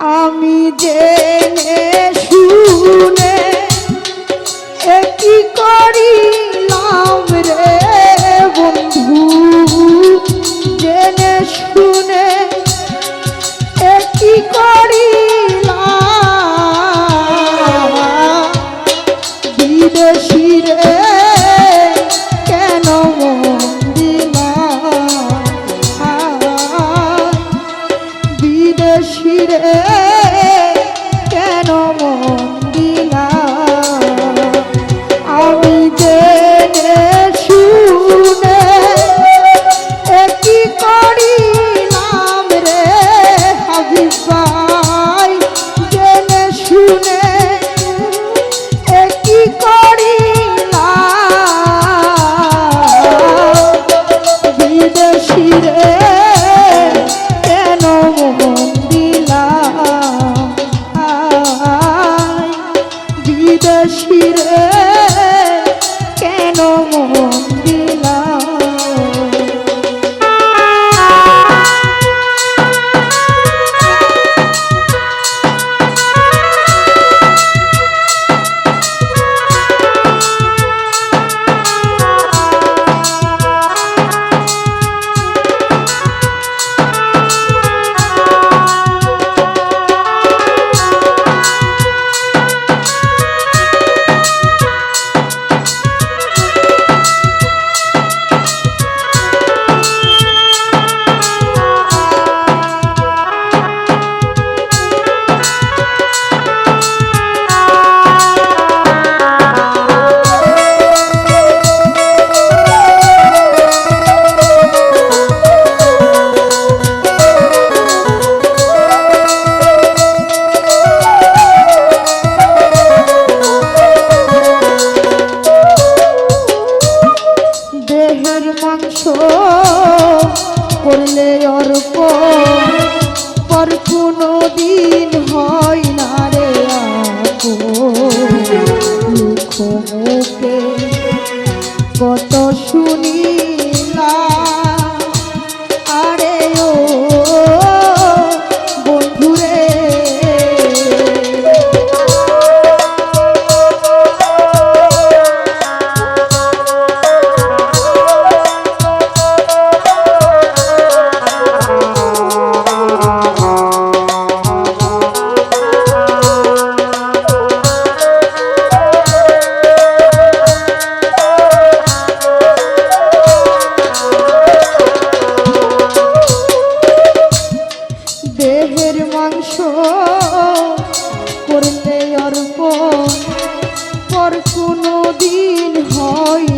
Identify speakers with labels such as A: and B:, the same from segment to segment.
A: আমি জেনে শুনে কি করিলাম রে বন্ধু? জেনে শুনে কি করি Oh, আর কোনো দিন হয়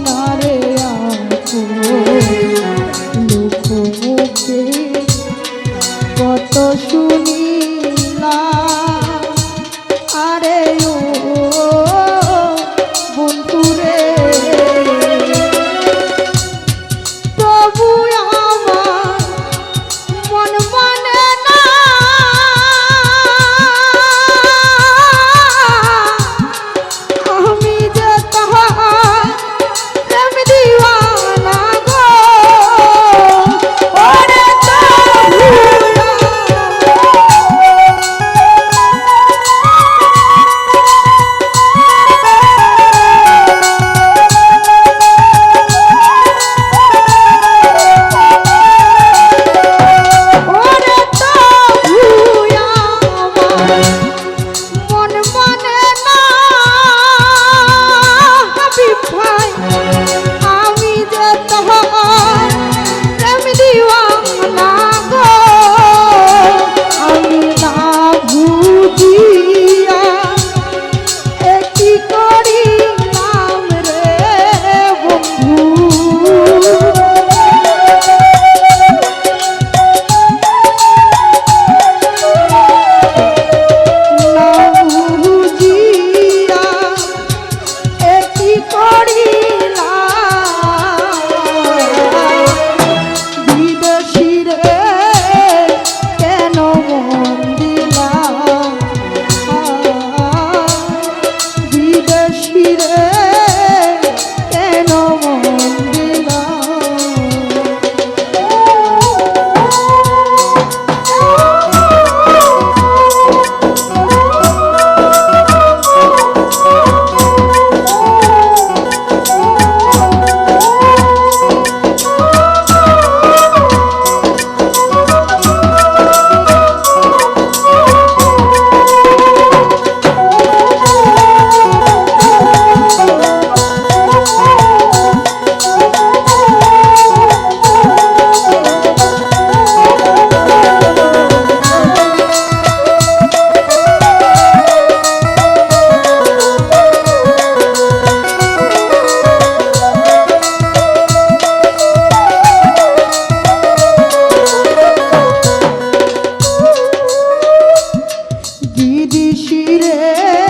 A: রে